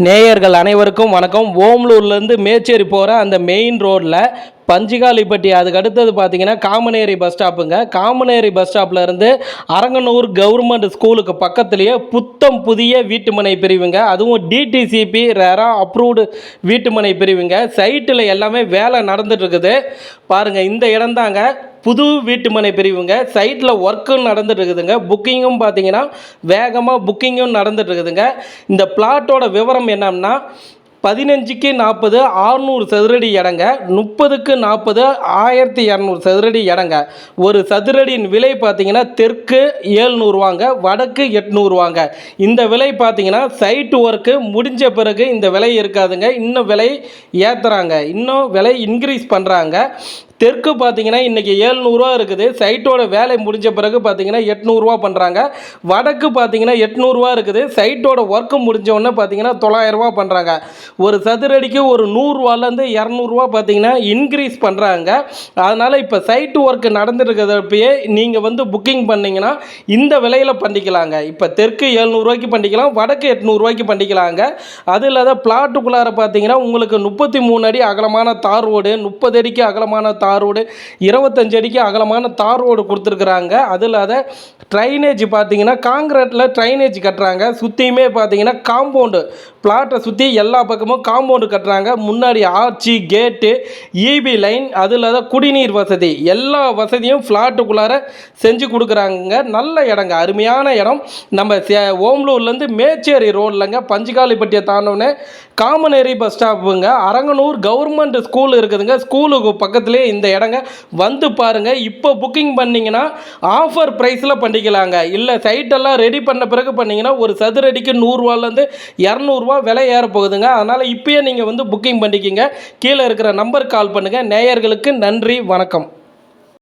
நேயர்கள் அனைவருக்கும் வணக்கம். ஓம்லூர்லேருந்து மேச்சேரி போகிற அந்த மெயின் ரோட்டில் பஞ்சிகாலிப்பட்டி அதுக்கு அடுத்தது பார்த்தீங்கன்னா காமனேரி பஸ் ஸ்டாப்புங்க காமனேரி பஸ் ஸ்டாப்ல இருந்து அரங்கனூர் கவர்மெண்ட் ஸ்கூலுக்கு பக்கத்துலேயே புத்தம் புதிய வீட்டுமனை பிரிவுங்க. அதுவும் டிடிசிபி ரெரா அப்ரூவ்டு வீட்டுமனை பிரிவுங்க. சைட்டில் எல்லாமே வேலை நடந்துட்டுருக்குது பாருங்கள் இந்த இடம்தாங்க. புது வீட்டுமனை பிரிவுங்க. சைட்டில் ஒர்க்கும் நடந்துட்டு இருக்குதுங்க புக்கிங்கும் பார்த்தீங்கன்னா வேகமாக புக்கிங்கும் நடந்துட்டு இருக்குதுங்க இந்த பிளாட்டோட விவரம் என்னன்னா பதினஞ்சுக்கு நாற்பது ஆறுநூறு சதுரடி இடங்க முப்பதுக்கு நாற்பது ஆயிரத்தி இரநூறு சதுரடி இடங்க ஒரு சதுரடியின் விலை பார்த்தீங்கன்னா தெற்கு ஏழ்நூறுவாங்க வடக்கு எட்நூறுவாங்க இந்த விலை பார்த்தீங்கன்னா சைட்டு ஒர்க்கு முடிஞ்ச பிறகு இந்த விலை இருக்காதுங்க. இன்னும் விலை ஏற்றுறாங்க இன்னும் விலை இன்க்ரீஸ் பண்ணுறாங்க தெற்கு பார்த்தீங்கன்னா இன்றைக்கி ஏழ்நூறுவா இருக்குது. சைட்டோட வேலை முடிஞ்ச பிறகு பார்த்தீங்கன்னா எட்நூறுரூவா பண்ணுறாங்க வடக்கு பார்த்தீங்கன்னா எட்நூறுரூவா இருக்குது. சைட்டோட ஒர்க்கு முடிஞ்ச பார்த்தீங்கன்னா பார்த்தீங்கன்னா தொள்ளாயிரரூவா பண்ணுறாங்க ஒரு சதுரடிக்கு ஒரு நூறுரூவாலேருந்து இரநூறுவா பார்த்தீங்கன்னா இன்க்ரீஸ் பண்ணுறாங்க அதனால் இப்போ சைட்டு ஒர்க்கு நடந்துருக்கிறப்பயே நீங்கள் வந்து புக்கிங் பண்ணிங்கன்னா இந்த விலையில் பண்ணிக்கலாங்க. இப்போ தெற்கு ஏழ்நூறுவாய்க்கு பண்ணிக்கலாம் வடக்கு எட்நூறுவாய்க்கு பண்ணிக்கலாங்க. அது இல்லாத பிளாட்டுக்குள்ளார பார்த்தீங்கன்னா உங்களுக்கு முப்பத்தி மூணு அடி அகலமான தார் ரோடு முப்பது அடிக்கு அகலமான தார் தார் ரோடு இருபத்தஞ்சு அடிக்கு அகலமான தார் ரோடு கொடுத்துருக்குறாங்க அது இல்லாத ட்ரைனேஜ் பார்த்தீங்கன்னா காங்கிரீட்டில் ட்ரைனேஜ் கட்டுறாங்க. சுற்றியுமே பார்த்தீங்கன்னா காம்பவுண்டு. பிளாட்டை சுற்றி எல்லா பக்கமும் காம்பவுண்டு கட்டுறாங்க. முன்னாடி ஆர்ச்சி கேட்டு இபி லைன் அது இல்லாத குடிநீர் வசதி. எல்லா வசதியும் ஃப்ளாட்டுக்குள்ளார செஞ்சு கொடுக்குறாங்க. நல்ல இடங்க அருமையான இடம். நம்ம சே ஓம்லூர்லேருந்து மேச்சேரி ரோட்லங்க பஞ்சுகாலிப்பட்டியை தாண்டோன்னே காமனேரி பஸ் ஸ்டாப்புங்க. அரங்கனூர் கவர்மெண்ட் ஸ்கூல் இருக்குதுங்க. ஸ்கூலுக்கு பக்கத்துலேயே இந்த இந்த இடங்க வந்து பாருங்கள் இப்போ புக்கிங் பண்ணிங்கன்னா ஆஃபர் ப்ரைஸில் பண்ணிக்கலாங்க. இல்லை சைட்டெல்லாம் ரெடி பண்ண பிறகு பண்ணிங்கன்னா ஒரு சதுரடிக்கு நூறுரூவாலேருந்து இரநூறுவா விலை ஏற போகுதுங்க. அதனால் இப்போயே நீங்கள் வந்து புக்கிங் பண்ணிக்கிங்க. கீழே இருக்கிற நம்பருக்கு கால் பண்ணுங்கள் நேயர்களுக்கு நன்றி வணக்கம்.